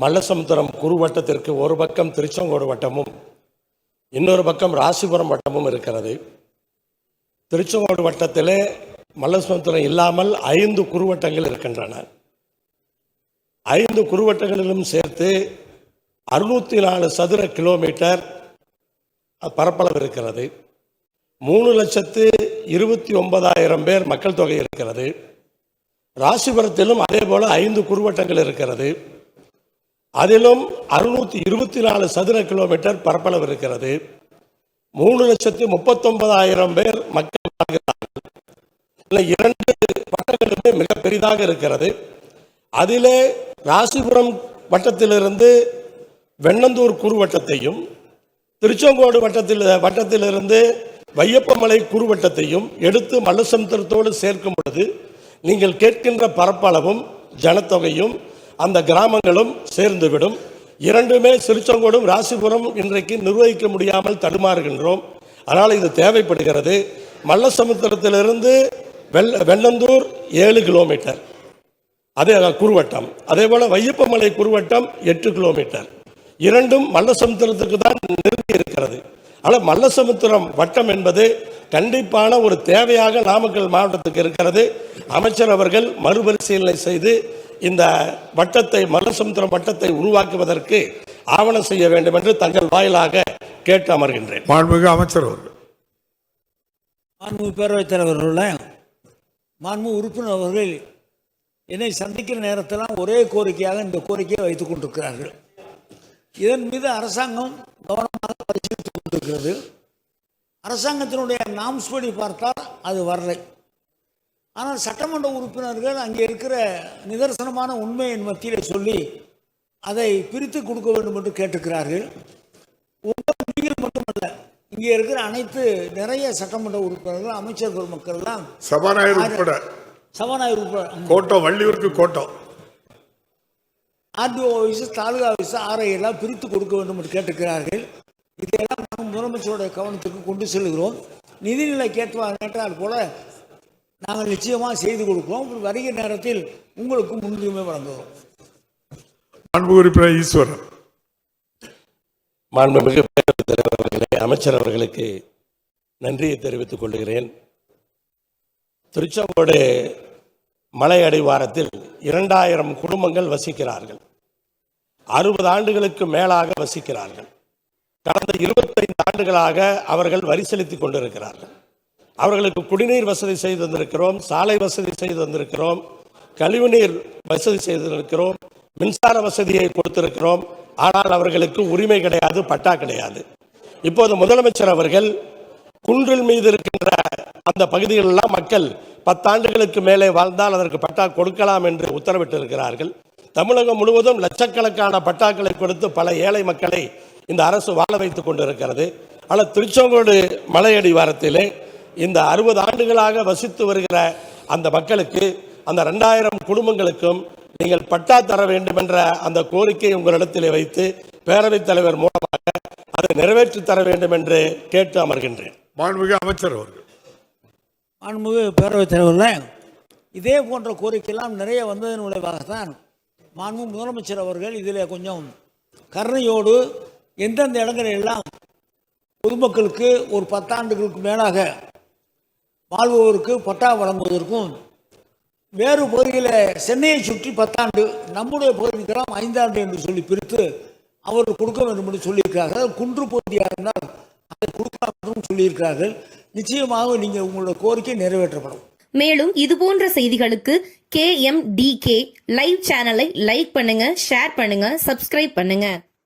மல்லசமுத்திரம் குறுவட்டத்திற்கு ஒரு பக்கம் திருச்செங்கோடு வட்டமும் இன்னொரு பக்கம் ராசிபுரம் வட்டமும் இருக்கிறது. திருச்செங்கோடு வட்டத்திலே மல்லசமுத்திரம் இல்லாமல் ஐந்து குறுவட்டங்கள் இருக்கின்றன. ஐந்து குறுவட்டங்களிலும் சேர்த்து அறுநூற்றி நாலு சதுர கிலோமீட்டர் பரப்பளவு இருக்கிறது. மூணு லட்சத்து இருபத்தி ஒன்பதாயிரம் பேர் மக்கள் தொகை இருக்கிறது. ராசிபுரத்திலும் அதே போல் ஐந்து குறுவட்டங்கள் இருக்கிறது. அதிலும் அறுநூற்றி இருபத்தி நாலு சதுர கிலோமீட்டர் பரப்பளவு இருக்கிறது. மூணு லட்சத்தி முப்பத்தொன்பதாயிரம் பேர் மக்கள் வாழ்கிறார்கள். இதுல இரண்டு வட்டங்களுமே மிக பெரிதாக இருக்கிறது. அதிலே ராசிபுரம் வட்டத்திலிருந்து வெண்ணந்தூர் குறுவட்டத்தையும் திருச்செங்கோடு வட்டத்தில் வட்டத்திலிருந்து வையப்பமலை குறுவட்டத்தையும் எடுத்து மல்லசமுத்திரத்தோடு சேர்க்கும் பொழுது நீங்கள் கேட்கின்ற பரப்பளவும் ஜனத்தொகையும் அந்த கிராமங்களும் சேர்ந்துவிடும். இரண்டுமே திருச்செங்கோடும் ராசிபுரம் இன்றைக்கு நிர்வகிக்க முடியாமல் தடுமாறுகின்றோம். அதனால் இது தேவைப்படுகிறது. மல்லசமுத்திரத்திலிருந்து வெள்ள வெள்ளந்தூர் ஏழு கிலோமீட்டர். அதே குறுவட்டம் அதே போல வையப்பமலை குறுவட்டம் எட்டு கிலோமீட்டர். இரண்டும் மல்லசமுத்திரத்துக்கு தான் நெருங்கி இருக்கிறது. ஆனால் மல்லசமுத்திரம் வட்டம் என்பது கண்டிப்பான ஒரு தேவையாக நாமக்கல் மாவட்டத்துக்கு இருக்கிறது. அமைச்சர் அவர்கள் மறுபரிசீலனை செய்து இந்த வட்டத்தை மல்லசமுத்திரம் வட்டத்தை உருவாக்குவதற்கு ஆவணம் செய்ய வேண்டும் என்று தங்கள் வாயிலாக கேட்டு அமர்கின்றேன். மாண்புமிகு அமைச்சர் அவர்கள். மாண்பு பேரவைத் தலைவர்கள மாண்பு உறுப்பினர் அவர்கள் என்னை சந்திக்கிற நேரத்தெல்லாம் ஒரே கோரிக்கையாக இந்த கோரிக்கையை வைத்துக் கொண்டிருக்கிறார்கள். இதன் மீது அரசாங்கம் கவனமாக பரிசீலித்துக் கொண்டிருக்கிறது. அரசாங்கத்தினுடைய நாம்ஸ் படி பார்த்தால் அது வரலை. ஆனால் சட்டமன்ற உறுப்பினர்கள் அங்கே இருக்கிற நிதர்சனமான உண்மையின் மத்தியிலே சொல்லி அதை பிரித்து கொடுக்க வேண்டும் என்று கேட்டுக்கிறார்கள் உங்கள் நீங்கள் மட்டுமல்ல இங்கே இருக்கிற அனைத்து நிறைய சட்டமன்ற உறுப்பினர்கள் அமைச்சர் பெருமக்கள் எல்லாம் சபாநாயகர் உட்பட. சபாநாயகர் உட்பட. கோட்டம் வள்ளியூருக்கு கோட்டம் RTO office taluka office RI எல்லாம் பிரித்து கொடுக்க வேண்டும் என்று கேட்டுக்கிறார்கள் இதையெல்லாம் நாம் முதலமைச்சருடைய கவனத்துக்கு கொண்டு செல்கிறோம். நிதிநிலை கேட்பா கேட்டால் போல நாங்கள் நிச்சயமாக செய்து கொடுக்கிறோம் வருகிற நேரத்தில் உங்களுக்கு முன்னுரிமை வழங்குகிறோம் மாண்பு உறுப்பினர் ஈஸ்வரன். மாண்புமிகு பேரவைத் தலைவர் அவர்களே அமைச்சர் அவர்களுக்கு நன்றியை தெரிவித்துக் கொள்கிறேன். திருச்செங்கோடு மலை அடிவாரத்தில் இரண்டாயிரம் குடும்பங்கள் வசிக்கிறார்கள். அறுபது ஆண்டுகளுக்கு மேலாக வசிக்கிறார்கள். கடந்த இருபத்தைந்து ஆண்டுகளாக அவர்கள் வரி செலுத்திக் கொண்டிருக்கிறார்கள். அவர்களுக்கு குடிநீர் வசதி செய்து வந்திருக்கிறோம் சாலை வசதி செய்து வந்திருக்கிறோம் கழிவுநீர் வசதி செய்திருக்கிறோம் மின்சார வசதியை கொடுத்திருக்கிறோம். ஆனால் அவர்களுக்கு உரிமை கிடையாது பட்டா கிடையாது. இப்போது முதலமைச்சர் அவர்கள் குன்றில் மீது இருக்கின்ற அந்த பகுதிகளெல்லாம் மக்கள் பத்தாண்டுகளுக்கு மேலே வாழ்ந்தால் அதற்கு பட்டா கொடுக்கலாம் என்று உத்தரவிட்டிருக்கிறார்கள். தமிழகம் முழுவதும் லட்சக்கணக்கான பட்டாக்களை கொடுத்து பல ஏழை மக்களை இந்த அரசு வாழ வைத்துக் கொண்டிருக்கிறது. ஆனால் திருச்செங்கோடு மலையடிவாரத்திலே இந்த அறுபது ஆண்டுகளாக வசித்து வருகிற அந்த மக்களுக்கு அந்த ரெண்டாயிரம் குடும்பங்களுக்கும் நீங்கள் பட்டா தர வேண்டும் என்ற அந்த கோரிக்கை உங்களிடத்திலே வைத்து பேரவைத் தலைவர் மூலமாக அதை நிறைவேற்றி தர வேண்டும் என்று கேட்டு அமர்கின்றேன். மாண்புமிகு அமைச்சர் அவர்கள். மாண்புமிகு பேரவைத் தலைவரில் இதே போன்ற கோரிக்கையெல்லாம் நிறைய வந்ததன் விளைவாகத்தான் மாண்பு முதலமைச்சர் அவர்கள் இதில் கொஞ்சம் கருணையோடு எந்தெந்த இடங்களில் எல்லாம் பொதுமக்களுக்கு ஒரு பத்தாண்டுகளுக்கு மேலாக வாழ்பவருக்கு பட்டா வழங்குவதற்கும் வேறு பகுதியில் சென்னையை சுற்றி பத்தாண்டு நம்முடைய பகுதிக்கெல்லாம் ஐந்தாண்டு என்று சொல்லி பிரித்து அவர்கள் கொடுக்க வேண்டும் என்று சொல்லியிருக்கிறார்கள். குன்று பகுதியாக இருந்தால் அதை கொடுக்கலாம் என்றும் சொல்லியிருக்கிறார்கள். நிச்சயமாக நீங்கள் உங்களோட கோரிக்கை நிறைவேற்றப்படும். மேலும் இது போன்ற செய்திகளுக்கு K M T K live சேனலை லைக் பண்ணுங்க ஷேர் பண்ணுங்க சப்ஸ்கிரைப் பண்ணுங்க.